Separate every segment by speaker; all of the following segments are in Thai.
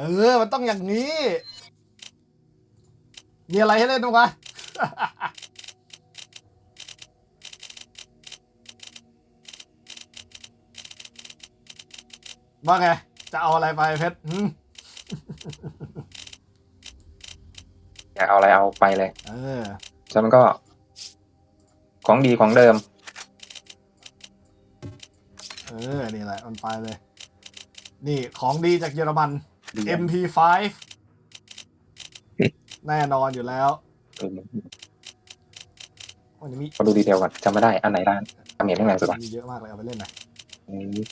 Speaker 1: เออ มันต้องอย่างนี้ มีอะไรให้เล่นบ้างวะว่าไง จะเอาอะไรไปเพชรหืม
Speaker 2: อยากเอาอะไรเอาไปเลย
Speaker 1: เออ
Speaker 2: แล้วมันก็ ของดีของเดิม
Speaker 1: เออ นี่แหละมันไปเลย นี่ของดีจากเยอรมัน MP5 แน่นอนอยู่แล้ววันนี้มี
Speaker 2: มาดูดีเทลก่อนจำไม่ได้อันไหนร้านทำเห็นแรงสุดวะ
Speaker 1: มีเยอะมากเลยเอาไปเล่นหน่อย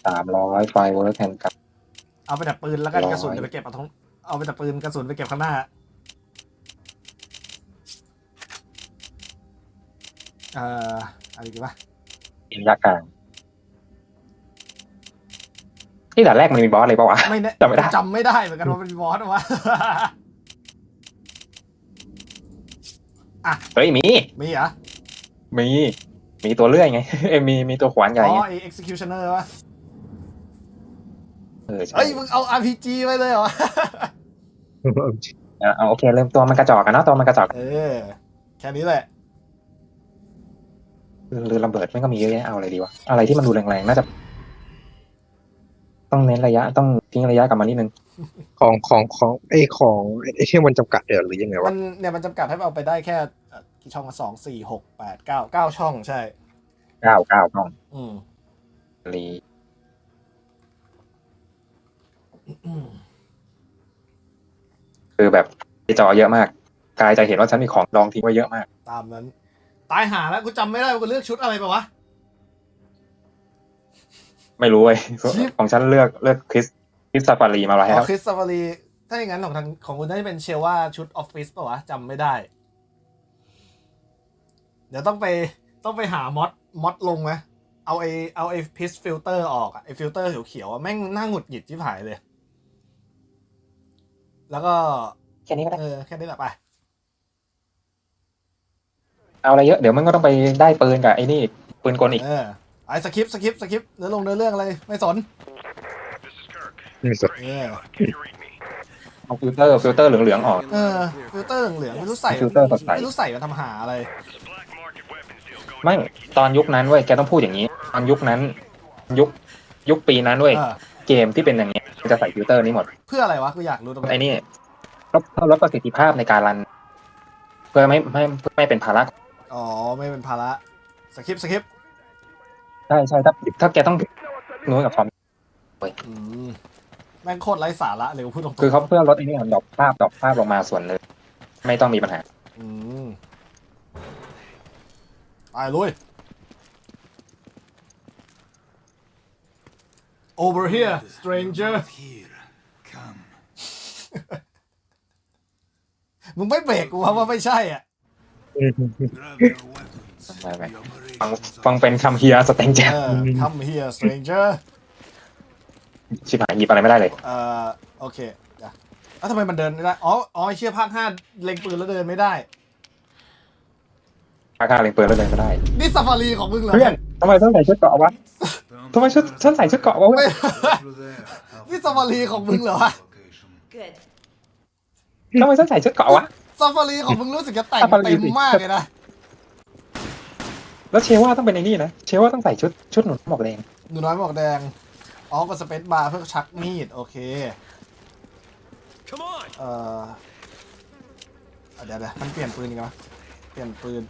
Speaker 2: สามร้อยไฟเวิร์กแทนกับ
Speaker 1: เอาไปแต่ปืนแล้วกัน
Speaker 2: ร้อย
Speaker 1: กระสุนเดี๋ยวไปเก็บเอาท้องเอาไปแต่ปืนกระสุนไปเก็บข้างหน้าเอ่ออะไรกันปะ
Speaker 2: ระยะกลาง ที่ด่านแรกมันมีบอสเลยปะวะ
Speaker 1: ไม่แน่
Speaker 2: จำไม่ได้
Speaker 1: จำไม่ได้เหมือนกันว่าเป็นบอสวะ
Speaker 2: เฮ้ยมี
Speaker 1: มีเหรอ
Speaker 2: มี มีตัวเลื่อยไง เอ้ยมีมีตัวขวานใหญ่
Speaker 1: อ๋อ
Speaker 2: ไง
Speaker 1: ไอ executioner วะ
Speaker 2: เออใช่
Speaker 1: เฮ้ยมึงเอา RPG ไปเลยเหรอ
Speaker 2: อะเอาโอเคเริ่มตัวมันกระจอกกันเนอะตัวมันกระจอก
Speaker 1: เออ แค่นี้แหละ
Speaker 2: เรือระเบิดมันก็มีเยอะแยะเอาอะไรดีวะอะไรที่มันดูแรงๆน่าจะ ต้องเน้นระยะต้องทิ้งระยะกลับมานิดนึง
Speaker 3: ของของของไอ้ของไอ้ที่มันจำกัดเดี๋ยวหรือยังไง
Speaker 1: มั
Speaker 3: วะ
Speaker 1: นเนี่ยมันจำกัดให้เอาไปได้แค่เอ่อกี่ช่องสองสี่หกแปดเก้าเก้าช่องใช่
Speaker 2: เก้าเก้าต้อง
Speaker 1: อืม
Speaker 2: รี
Speaker 1: อืม
Speaker 2: คือแบบจอเยอะมาก กายจะเห็นว่าฉันมีของรองทิ้งไว้เยอะมาก
Speaker 1: ตามนั้น ตายหาแล้วกูจำไม่ได้ว่ากูเลือกชุดอะไรไปวะ
Speaker 2: ไม่รู้เว้ย
Speaker 1: ชิป
Speaker 2: ของฉันเลือกเลือกคริสคริสซาฟารีมาแล้ว
Speaker 1: อ๋อคริสตาฟารีถ้าอย่างนั้นของทางของคุณน่าจะเป็นเชลว่าชุดออฟฟิศป่าวะจำไม่ได้ เดี๋ยวต้องไปต้องไปหามอดมอดลงไหมเอาไอเอาไอพิสฟิลเตอร์ออกอะไอฟิลเตอร์เขียวๆอะแม่งน่าหงุดหงิดชิบหายเลย แล้วก็
Speaker 2: แค่นี้ก็ได้
Speaker 1: เออแค่นี้แหละไป
Speaker 2: เอาอะไรเยอะเดี๋ยวมันก็ต้องไปได้ปืนกับไอ้นี่ปืนกลอีก
Speaker 1: เออ ไอสคริปต์สคริปต์สคริปต์เนื้อลงเนื้อเรื่องอะไรไม่สน
Speaker 3: นี่สุด
Speaker 1: เออ
Speaker 2: เอาฟิลเตอร์ฟิลเตอร์เหลืองๆออก
Speaker 1: เออฟิลเตอร์เหลืองๆไม่รู้ใส่
Speaker 2: ฟิลเตอร์สดใส
Speaker 1: ไม่รู้ใส่มาทำหาอะไร
Speaker 2: ไม่ตอนยุคนั้นเว้ยแกต้องพูดอย่างนี้ ตอนยุคนั้น ยุคยุคปีนั้นเว้ย
Speaker 1: เออ
Speaker 2: เกมที่เป็นอย่างเงี้ยมันจะใส่ฟิลเตอร์นี้หมด
Speaker 1: เพื่ออะไรวะกูอยากรู้ตรง
Speaker 2: ไอ้
Speaker 1: นี้
Speaker 2: นี่เพื่อเพื่อลดประสิทธิภาพในการรัน เพื่อไม่ไม่เพื่อไม่เป็นภาระ
Speaker 1: อ๋อไม่เป็นภาระสคริปต์สคริปต์
Speaker 2: ใช่ใช่ถ้าถ้าแกต้องนู้นกับคอม
Speaker 1: อืมแม่งโคตรไร้สาระเลยกูพูดตรงๆ
Speaker 2: คือเขาเพื่อลดไอ้นี่ดรอปภาพดรอปภาพลงมาส่วนหนึ่งไม่ต้องมีปัญหา
Speaker 1: อืมไปลุย over here stranger
Speaker 4: Here, come.
Speaker 1: มึงไม่เบรกกูวะว่าไม่ใช่อะ
Speaker 4: Grab your weapons.
Speaker 2: Bye, bye.
Speaker 4: The
Speaker 2: ฟัง
Speaker 4: operations
Speaker 2: ฟังเป็นคำเฮียสเตนเจ
Speaker 1: เออ come here stranger
Speaker 2: ชิบหายหยิบอะไรไม่ได้เลย
Speaker 1: เอ่อโอเคเดี๋ยวเอ้าทำไมมันเดินไม่ได้ อ๋อ อ๋อไอ้เชี่ยภาคห้าเล็งปืนแล้วเดินไม่ได้
Speaker 2: ค่าค่าเล็งปืนแล้วเลยก็ได้
Speaker 1: นี่ซาฟารีของมึงเหรอ
Speaker 2: เพื่อนทำไมต้องใส่ชุดเกราะวะ
Speaker 4: Found
Speaker 2: ทำไมชุด
Speaker 4: further.
Speaker 2: ฉันใส่ชุดเกราะวะเว้ย
Speaker 1: ไม่
Speaker 4: Through there. I'll
Speaker 1: นี่ซาฟารีของมึงเหรอวะ
Speaker 4: location.
Speaker 5: Good.
Speaker 2: ทำไมฉันใส่ชุดเกราะวะ
Speaker 1: ซาฟารีของมึงรู้สึกจะแต่ง
Speaker 2: ซาฟารี
Speaker 1: เต็ม
Speaker 2: สิ
Speaker 1: มากเลยนะ
Speaker 2: แล้วเชว่าต้องเป็นไอ้นี่นะ เชว่าต้องใส่ชุดชุดหนุนหมวกแดง
Speaker 1: หนูน้อยหมวกแดง อ๋อกดสเปซบาร์เพื่อชักมีด โอเค
Speaker 4: Come on.
Speaker 1: เอ่ออะเดี๋ยวเดี๋ยวมันเปลี่ยนปืนอีกแล้วเปลี่ยนปืน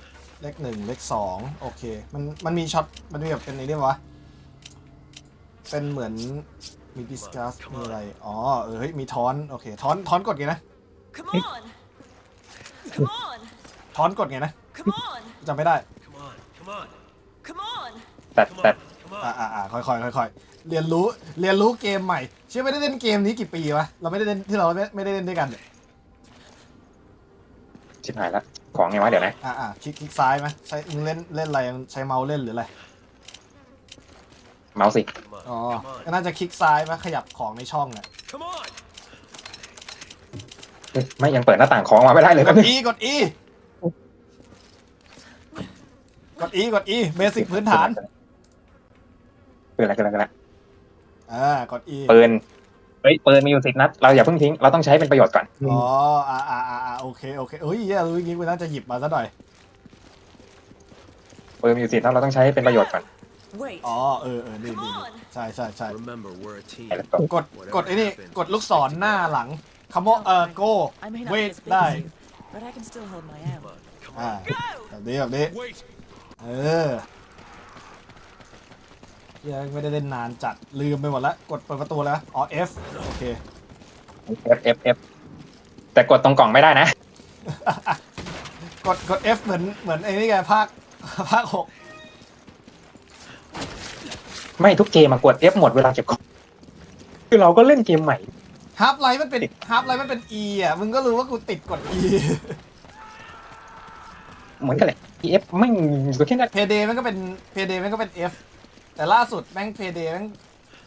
Speaker 1: เลขหนึ่งเลขสองโอเค มันมันมีช็อต มันมีแบบเป็นไอ้นี่วะ เป็นเหมือนมีดิสคัสมีอะไร อ๋อ เออเฮ้ยมีทอน โอเคทอนทอนกดไงนะ
Speaker 5: Come on. Come on.
Speaker 1: ทอนกดไงนะ
Speaker 5: Come on.
Speaker 1: จำไม่ได้
Speaker 4: Come on. Come on.
Speaker 5: Come on.
Speaker 2: แต่แต่
Speaker 4: Come
Speaker 1: อ่าอ่าอ่าค่อยค่อยค่อยค่อยๆเรียนรู้เรียนรู้เกมใหม่ เชื่อไม่ได้เล่นเกมนี้กี่ปีวะเราไม่ได้เล่นที่เราไม่ไม่ได้เล่นด้วยกันเนี่ย
Speaker 2: ชิบหายละของไงวะเดี๋ยวนะ
Speaker 1: อ่าอ่าคลิกคลิกซ้ายไหมใช้มึงเล่นเล่นอะไรใช้เมาส์เล่นหรืออะไร
Speaker 2: เมาส์สิ
Speaker 1: อ๋อก็น่าจะคลิกซ้ายไหมขยับของในช่องเนี่ย
Speaker 4: Come on.
Speaker 2: เอ้ยไม่ยังเปิดหน้าต่างของมาไม่ได้เลย
Speaker 1: ก
Speaker 2: ก็
Speaker 1: ด
Speaker 2: นี่
Speaker 1: E กด E กด E กด E เบสิกพื้นฐาน
Speaker 2: ปืนอะไรกันแล้วกันแล้ว
Speaker 1: อ่ากด E
Speaker 2: ปืนฮ้ยปืนมีอยู่สิบนัดเราอย่าเพิ่งทิ้งเราต้องใช้เป็นประโยชน์ก่อน
Speaker 1: อ๋ออ่าอ่าอ่าอ่าโอเคโอเคเฮ้ยเหี้ยรู้อย่างงี้กูน่าจะหยิบมาซะหน่อย
Speaker 2: ปืนมีอยู่สิบนัดเราต้องใช้เป็นประโยชน์ก่อน
Speaker 5: Wait.
Speaker 1: อ๋อเออเออดี
Speaker 5: Come
Speaker 1: ดี
Speaker 5: on.
Speaker 1: ใช่ใช่ใช่
Speaker 4: Remember, we're a team.
Speaker 2: แล้วก็
Speaker 1: กดกดไอ้นี่กดลูกศรหน้าหลังคำว่าเออโก
Speaker 5: I may not
Speaker 1: เว
Speaker 5: be
Speaker 1: ท
Speaker 5: as big
Speaker 1: ได้
Speaker 5: as you, but I can still hold my own.
Speaker 4: Come on, come
Speaker 1: อ่า
Speaker 4: on.
Speaker 5: Go!
Speaker 1: แบบนี้แบบนี้
Speaker 4: Wait.
Speaker 1: เออ ยังไม่ได้เล่นนานจัดลืมไปหมดแล้วกดเปิดประตูแล้วอ๋อ F โอเค
Speaker 2: F F F แต่กดตรงกล่องไม่ได้นะ
Speaker 1: กดกด F เหมือนเหมือนไอ้นี่ไงภาคภาคหก
Speaker 2: ไม่ทุกเกมมากด F หมดเวลาเก็บของคือเราก็เล่นเกมใหม่
Speaker 1: ฮาร์ปไลท์มันเป็นฮาร์ปไลท์มันเป็น E อะมึงก็รู้ว่ากูติดกด E
Speaker 2: เหมือนกันเลย F ไม่ก็แค่นั้น
Speaker 1: เพเดมันก็เป็นเพเดมันก็เป็น F แต่ล่าสุดแม่งเพเดแม่ง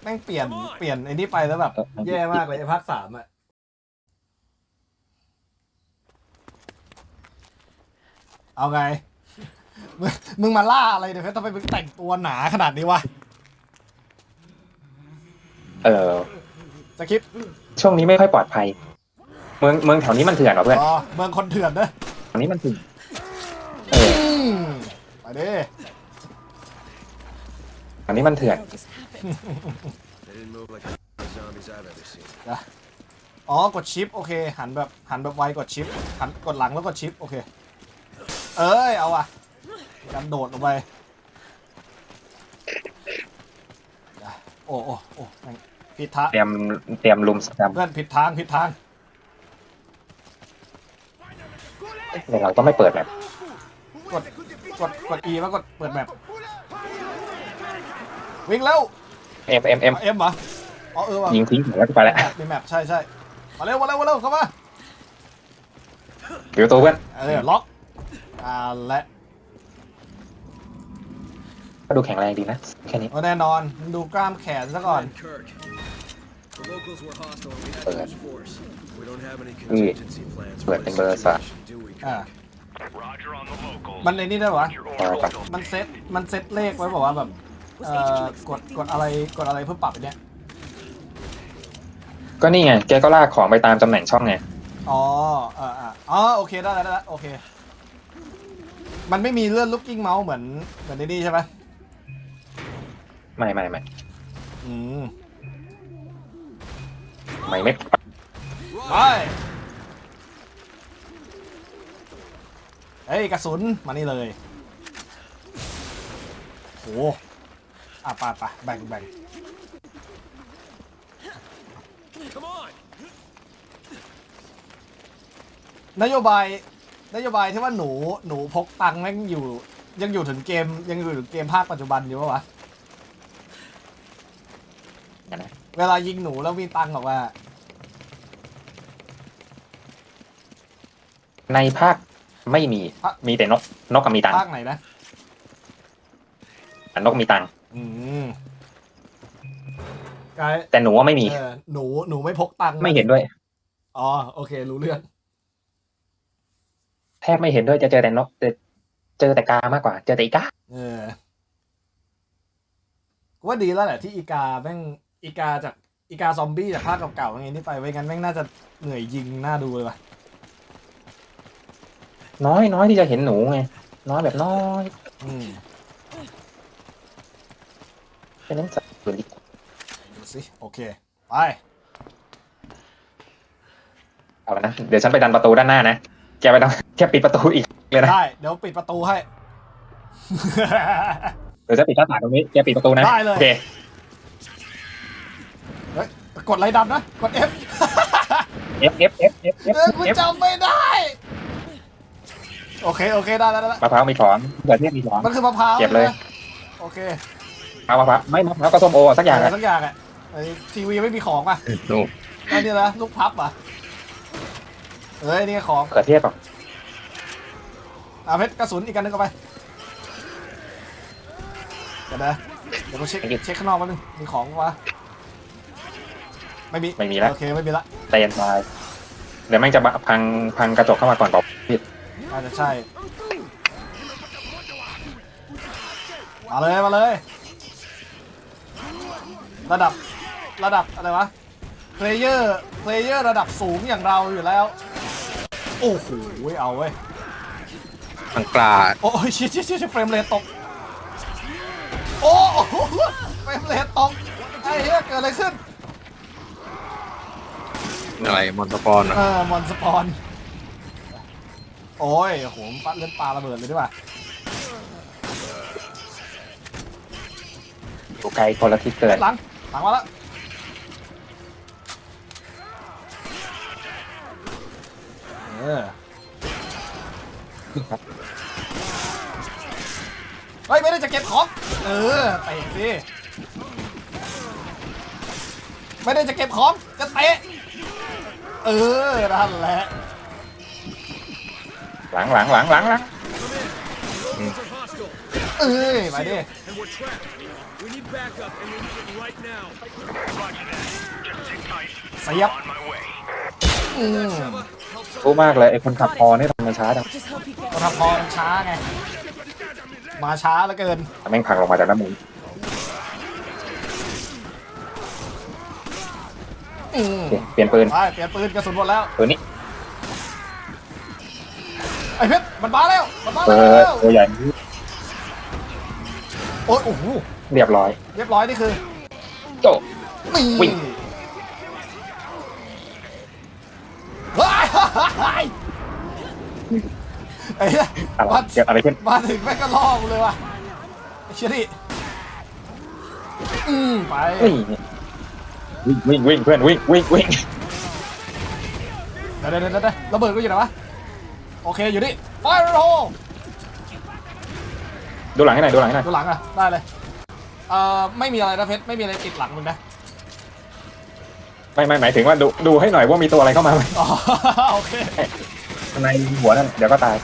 Speaker 1: แม่งเปลี่ยนเปลี่ยนไอ้นี่ไปแล้วแบบ แย่มากเลยไอ้ภาคสามอะเอาไง มึงมึงมาล่าอะไรเนี่ยเพชรทำไมมึงแต่งตัวหนาขนาดนี้วะ
Speaker 2: เออ
Speaker 1: สคริปต์
Speaker 2: ช่วงนี้ไม่ค่อยปลอดภัย เมืองเมืองแถวนี้มันเถื่อนเหรอเพื่อน
Speaker 1: อ๋อเมืองคนเถื่อนเนอะ
Speaker 2: แถวนี้มันเถื่อนเออ
Speaker 1: อืมไปดิ
Speaker 2: แถวนี้มันเถื่อน
Speaker 5: What just happened?
Speaker 4: They didn't move like the zombies I've ever seen.
Speaker 1: อ๋อกดชิปโอเค หันแบบหันแบบไวกดชิปหันกดหลังแล้วกดชิปโอเค เอ้ย เอาอะกันโดดลงไปเดี๋ยวโอ้โอ้โอ้แม่งผิดทาง
Speaker 2: เตรียมเตรียมลุมสแตมป์
Speaker 1: เพื่อนผิดทางผิดทาง
Speaker 2: แต่เราก็ไม่เปิดแบบ
Speaker 1: กดกดกด E แล้วกดเปิดแบบ วิ่งแล้ว
Speaker 2: M M M
Speaker 1: เอ็มเหรออ๋อเออว่ะ
Speaker 2: ยิงทิ้งแล้วก็ไปแล้ว
Speaker 1: แมปมีแมปใช่ใช่มาเร็วมาเร็วมาเร็วเข้ามา
Speaker 2: เดี๋ยวตัวเพื่อน
Speaker 1: เออล็อกอ่าและ
Speaker 2: ก็ดูแข็งแรงดีนะแค่นี้
Speaker 1: แน่นอนดูกล้ามแขนซะก่อน
Speaker 4: And Kirk. The locals were hostile and we had
Speaker 2: Hold
Speaker 4: to
Speaker 2: on.
Speaker 4: use force. We don't have any
Speaker 2: Mm.
Speaker 4: contingency plans
Speaker 2: Hold
Speaker 4: for
Speaker 2: on,
Speaker 4: this
Speaker 2: tinggal sa-
Speaker 4: situation, do we,
Speaker 1: อ่า
Speaker 4: Kirk?
Speaker 1: มันในนี่ได้ปะ
Speaker 2: อ่าครับ
Speaker 1: มันเซตมันเซตเลขไว้บอกว่าแบบ
Speaker 5: Was
Speaker 1: เอ่อ
Speaker 5: HQ
Speaker 1: กด
Speaker 5: expecting
Speaker 1: กดอะไรกดอะไรเพื่อปรับอันเนี้ย
Speaker 2: ก็นี่ไง แกก็ลากของไปตามตำแหน่งช่องไง
Speaker 1: อ๋ออ่าอ่าอ๋อโอเคได้แล้วได้แล้วโอเค มันไม่มีเลื่อนลูกกิ้งเมาส์เหมือนเหมือนในนี่ใช่ไหม
Speaker 2: ไม่ไม่ไม่
Speaker 1: อืม
Speaker 2: ไม่ไม่
Speaker 1: ไปเฮ้ยกระสุนมานี่เลยโห อะไปไปแบ่งแบ่ง
Speaker 4: Come on!
Speaker 1: นโยบายนโยบายที่ว่าหนูหนูพกตังค์แม่งอยู่ ยังอยู่ถึงเกมยังอยู่ถึงเกมภาคปัจจุบันอยู่ปะวะ
Speaker 2: เดี๋ยวนะ
Speaker 1: เวลายิงหนูแล้วมีตังค์ออกมา
Speaker 2: ในภาคไม่มี
Speaker 1: ภาค
Speaker 2: มีแต่นก นกกับมีตังค์
Speaker 1: ภาคไหนนะ
Speaker 2: นกมีตังค์
Speaker 1: อืมกาย
Speaker 2: แต่หนูว่าไม่มี
Speaker 1: เออหนูหนูไม่พกตังค์นะ
Speaker 2: ไม่เห็นด้วย
Speaker 1: อ๋อโอเค รู้เรื่อง
Speaker 2: แทบไม่เห็นด้วยจะเจอแต่นกเจอเจอแต่กามากกว่า เจอแต่อีกา
Speaker 1: เออกูว่าดีแล้วแหละที่อีกาแม่งอีกาจากอีกาซอมบี้จากภาคเก่าๆไงนี่ไปไว้งั้นแม่งน่าจะเหนื่อยยิงน่าดูเลยว่ะ
Speaker 2: น้อยน้อยที่จะเห็นหนูไง น้อยแบบน้อย
Speaker 1: อืม
Speaker 2: แค่นั้นสักส่วนดีกว่า
Speaker 1: ดูสิโอเค ไป
Speaker 2: เอาละนะ เดี๋ยวฉันไปดันประตูด้านหน้านะ แกไปดันแกปิดประตูอีกเลยนะ
Speaker 1: ได้ เดี๋ยวปิดประตูให้
Speaker 2: เดี๋ยวฉันปิดหน้าต่างตรงนี้ แกปิดประตูนะ
Speaker 1: ได้เลย
Speaker 2: โอเค
Speaker 1: เฮ้ยกดอะไรดำนะ กด F
Speaker 2: F F F F F
Speaker 1: เออกู
Speaker 2: F
Speaker 1: จำไม่ได้ โอเค โอเค ได้ได้ได้
Speaker 2: มะพร้าวมีของเขือเทศมีของ
Speaker 1: มันคือมะพร้าว
Speaker 2: เก็บเลย
Speaker 1: ใช่ไหมโอเค
Speaker 2: มะพร้าวไม่มะพร้าวก็ส้มโอสักอย่าง
Speaker 1: อะไร
Speaker 2: อะ
Speaker 1: สักอย่างอะไอ้ทีวีไม่มีของป่ะ
Speaker 3: โอ้
Speaker 1: อันนี้นะลูกพับอะเอ้ยนี่ของ
Speaker 2: เขือเทศป่ะ
Speaker 1: อะเพชรกระสุนอีกกันนึงเอาไปเดี๋ยวนะเดี๋ยวกูเช็คเช็คข้างนอกแป๊บนึงมีของวะไม่มี
Speaker 2: ไม่มีแล้ว
Speaker 1: โอเคไม่มีละ
Speaker 2: เตนไปเดี๋ยวแม่งจะพังพังกระจกเข้ามาก่อนบอกพี่
Speaker 1: น่าจะใช่มาเลยมาเลย ระดับระดับอะไรวะเพลเยอร์เพลเยอร์ระดับสูงอย่างเราอยู่แล้ว โอ้โหเอาเว้ย
Speaker 3: อังกาด
Speaker 1: โอ้ยชิชิชิเฟรมเรทตก โอ้โหเฟรมเรทตกไอ้เหี้ยเกิดอะไรขึ้น
Speaker 3: อะไรมอนสปอนอะ
Speaker 1: เออมอนสปอน โอ้ยโหปัดเล่นปลาระเบิดเลยดีกว่า
Speaker 2: อยู่ไกลคนละทิศเกิน
Speaker 1: หลัง หลังมาแล้วเออเฮ้ยไม่ได้จะเก็บของ เออเตะสิไม่ได้จะเก็บของจะเตะเออนั่นแหละ
Speaker 2: หลังหลังหลังหลังหลัง
Speaker 4: Locals are hostile.
Speaker 1: เอ้ยมาดิ
Speaker 4: backup, and we need it right now.
Speaker 1: เสียบอืม
Speaker 4: Trevor, help some
Speaker 2: รู้มากเลยไอ้คนขับพอนี่ทำไมช้าจัง
Speaker 5: Just hope he gets
Speaker 1: ก็ทำพรช้าไง มาช้าแล้วเกิน
Speaker 2: แม่งผลักลงมาจากด้านบน
Speaker 1: อืม
Speaker 2: โอเคเปลี่ยนปืน
Speaker 1: ไปเปลี่ยนปืนกระสุนหมดแล้ว
Speaker 2: ปืนนี้
Speaker 1: ไอ้เพชรมันมาแล้ว มันมา
Speaker 2: เอ
Speaker 1: แล้
Speaker 2: อ
Speaker 1: ว
Speaker 2: ตัวใหญ่
Speaker 1: โอ้ยโอ้โห
Speaker 2: เรียบร้อย
Speaker 1: เรียบร้อยนี่คือ
Speaker 2: โจ
Speaker 1: นี่
Speaker 2: วิ่ง
Speaker 1: ว้ายไอ้เหี้ย
Speaker 2: อะไร
Speaker 1: มา
Speaker 2: เกิดอะไรขึ้น
Speaker 1: มาถึงแม่งก็ล่อกูเลยว่ะไอ้เชี่ยดิอืมไป
Speaker 2: นี่วิ่งวิ่งวิ่งเพื่อนวิ่งวิ่งวิ่ง
Speaker 1: เดี๋ยวเดี๋ยวเดี๋ยวเดี๋ยวระเบิดกูอยู่ไหนวะโอเคอยู่นี่ไฟร์โฮ
Speaker 2: ดูหลังให้หน่อยดูหลังให้หน่อย
Speaker 1: ดูหลังอะได้เลยเอ่อไม่มีอะไรนะเพชรไม่มีอะไรติดหลังมึงนะ
Speaker 2: ไม่ไม่หมายถึงว่าดูดูให้หน่อยว่ามีตัวอะไรเข้ามาไหม
Speaker 1: อ๋อโอเค
Speaker 2: ในหัวนั่นเดี๋ยวก็ตาย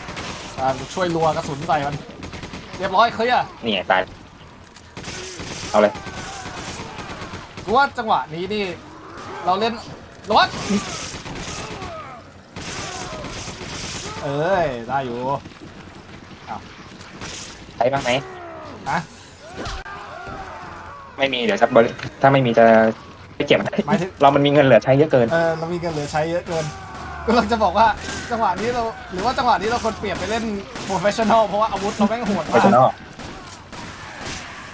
Speaker 1: อ่าช่วยรัวกระสุนใส่มันเรียบร้อยเคลียร์
Speaker 2: นี่ไงตายเอาเลย
Speaker 1: กูว่าจังหวะนี้นี่ เราเล่นรถเอ้ยได้อยู่
Speaker 2: ใช้บ้างไหม
Speaker 1: ฮะ
Speaker 2: ไม่มีเดี๋ยวจะบริถ้าไม่มีจะไม่เก็บ
Speaker 1: หมายถึง
Speaker 2: เรามันมีเงินเหลือใช้เยอะเกิน
Speaker 1: เออเรามีเงินเหลือใช้เยอะเกินก็เราจะบอกว่าจังหวะนี้เราหรือว่าจังหวะนี้เราควรเปลี่ยนไปเล่นโปรเฟชชั่นอลเพราะว่าอาวุธเราแม่งโหด
Speaker 2: ไป
Speaker 1: มา
Speaker 2: ชน
Speaker 1: ก
Speaker 2: อก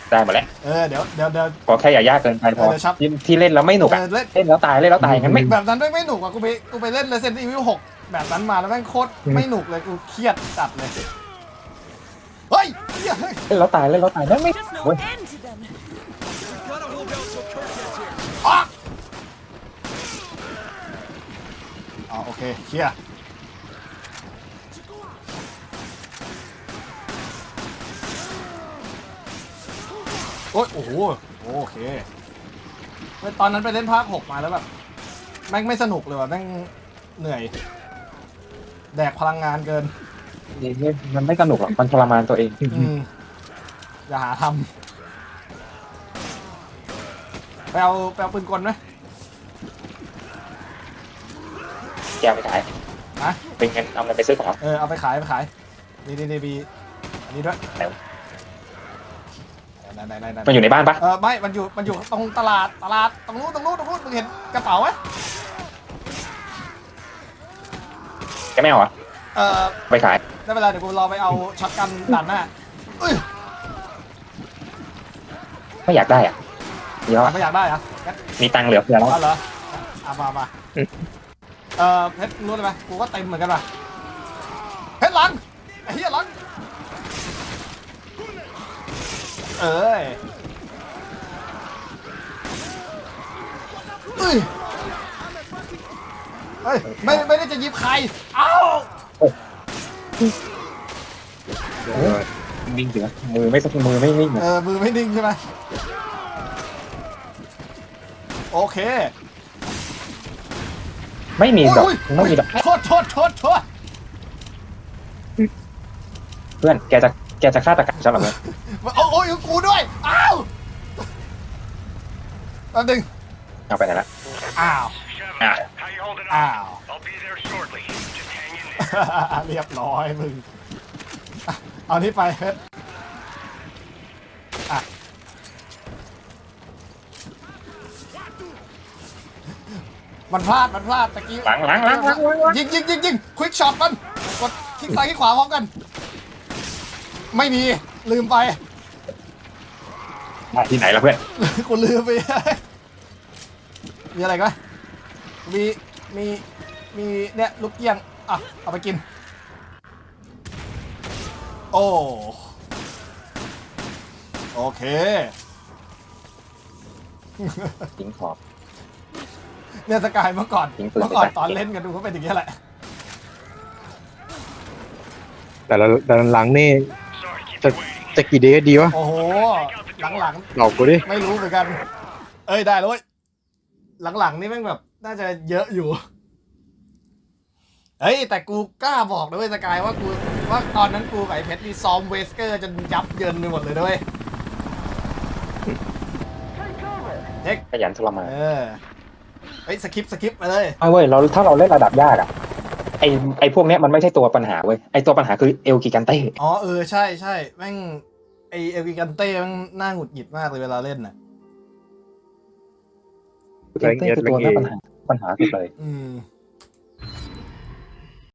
Speaker 2: ได้หมดแล้ว
Speaker 1: เออเดี๋ยวเดี๋ยวเดี๋ยว
Speaker 2: ขอแค่อย่ายากเกินไปพอ
Speaker 1: เออเดี๋ยวครับ
Speaker 2: ที่ที่เล่นแล้วไม่หนุก
Speaker 1: เอ
Speaker 2: อะ
Speaker 1: อเล่น
Speaker 2: เล่นแล้วตายเล่นแล้วตายงั้นไม่
Speaker 1: แบบนั้นไม่ไม่หนุกอะกูไปกูไปเล่น Resident Evil 6แบบนั้นมาแล้วแม่งโคตรไม่หนุกเลยกูเครียดจัดเลยเฮ้ย เหี้ยเฮ้ย
Speaker 2: เล่นแล้วตายเล่นแล้วตายนั่นไม่
Speaker 5: There's no
Speaker 2: เว้ย
Speaker 1: อ๋อโอเคเคลียร์โอ้ยโอ้โหโอเคตอนนั้นไปเล่นภาค6มาแล้วแบบแม่งไม่สนุกเลยว่ะแม่งเหนื่อย แดกพลังงานเกิน
Speaker 2: มันไม่สนุกหรอกมันทรมานตัวเอง
Speaker 1: อืมอย่าหาทำไปเอาไปเอาปืนกลไหม
Speaker 2: แกเอาไปขาย
Speaker 1: ฮะ
Speaker 2: เป็นเงินเอาเงินไปซื้อของ
Speaker 1: เออเอาไปขายไปขายนี่นี่นี่มีอันนี้ด้วย
Speaker 2: ไหน
Speaker 1: ไหนไหนไหนไหน
Speaker 2: มันอยู่ในบ้านปะ
Speaker 1: เออไม่มันอยู่มันอยู่ตรงตลาดตลาดตรงนู้นตรงนู้นตรงนู้นมึงเห็นกระเป๋าไหม
Speaker 2: แกไม่เอาเหรอะ
Speaker 1: เออ
Speaker 2: ไปขาย
Speaker 1: ได้เวลาเดี๋ยวกูรอไปเอาช็อตกันด่านหน้าเอ้ย
Speaker 2: ไม่อยากได้อะเดี๋ยว
Speaker 1: ไม่อยากได้เหรอะงั้น
Speaker 2: มีตังค์เหลือเฟือแล้ว
Speaker 1: เอาเหรอเอามามาเออเพชรรู้ได้ไหมกูก็เต็มเหมือนกันป่ะเพชรหลังไอ้เหี้ยหลังเอ้ยเอ้ย เฮ้ยไม่ไม่ได้จะยิบใคร เอ้า
Speaker 2: นิ่งเสือมือไม่สักมือไม่นิ่ง
Speaker 1: เออมือไม่นิ่งใช่ไหมโอเค
Speaker 2: ไม่มีดอก
Speaker 1: ย
Speaker 2: ไม่มีดอก
Speaker 1: โทษโทษโทษโทษ
Speaker 2: เพื่อนแกจะแกจะฆาตกรรมฉันเหรอเพื่อน
Speaker 1: โอ้โอ้ยกูด้วยอ้าวแป๊บนึง
Speaker 2: เอาไปไหนละ
Speaker 1: อ้าว
Speaker 2: อะ
Speaker 6: How you holding
Speaker 1: อ้า
Speaker 6: up?
Speaker 1: ว
Speaker 6: I'll be there shortly. Just hang in there.
Speaker 1: เรียบร้อยมึงอะเอานี่ไปเพชรอะมันพลาด มันพลาดตะกี้
Speaker 2: หลังหลังหลังหลังหลังหลัง
Speaker 1: ยิงยิงยิงยิงควิกช็อตมันกดคลิกซ้ายคลิกขวาพร้อมกัน ไม่มี ลืมไป
Speaker 2: มาที่ไหนล่ะเพื่อน
Speaker 1: กูลืมไป มีอะไรกันไห มมีมีมีเนี่ยลูกเกี้ยงอะเอาไปกิน โอ้โอเค
Speaker 2: ทิ้งขอบ
Speaker 1: เนี่ยสกายเมื่อก่อน
Speaker 2: ทิ้งปืน
Speaker 1: เมื่อก่อน
Speaker 2: ไป
Speaker 1: ตอนเล่นกันดูเขาเป็นอย่างนี้ยแหละ
Speaker 3: แต่ละแต่ละหลังนี่
Speaker 6: Sorry, keep
Speaker 3: จะ
Speaker 6: you waiting.
Speaker 3: จะกี่เดย์ดีวะ
Speaker 1: โอ้โหหลัง
Speaker 3: หลอกกูดิ
Speaker 1: ๆไม่รู้เหมือนกัน เอ้ยได้แล้วเว้ยหลังๆนี่แม่งแบบ น่าจะเยอะอยู่ เฮ้ย แต่กูกล้าบอกนะเว้ยสกายว่ากูว่าตอนนั้นกูกับไอ้เพชรนี่ซ้อมเวสเกอร์จนยับเยินไปหมดเลยด้วยเด็ก
Speaker 2: ขยันทรมาน
Speaker 1: เออเฮ้ยสกิปสกิปไปเลย
Speaker 2: ไม่เว้ยเราถ้าเราเล่นระดับยากอะไอไอพวกเนี้ยมันไม่ใช่ตัวปัญหาเว้ยไอตัวปัญหาคือเอลกิกันเต้
Speaker 1: อ๋อเออใช่ใช่แม่งไอเอวิกันเต้แม่งน่าหงุดหงิดมากเลยเวลาเล่นน่ะ
Speaker 2: เอลกิกันเต้คือตัวหน้าปัญหา ปัญหาสุดเลย
Speaker 1: อืม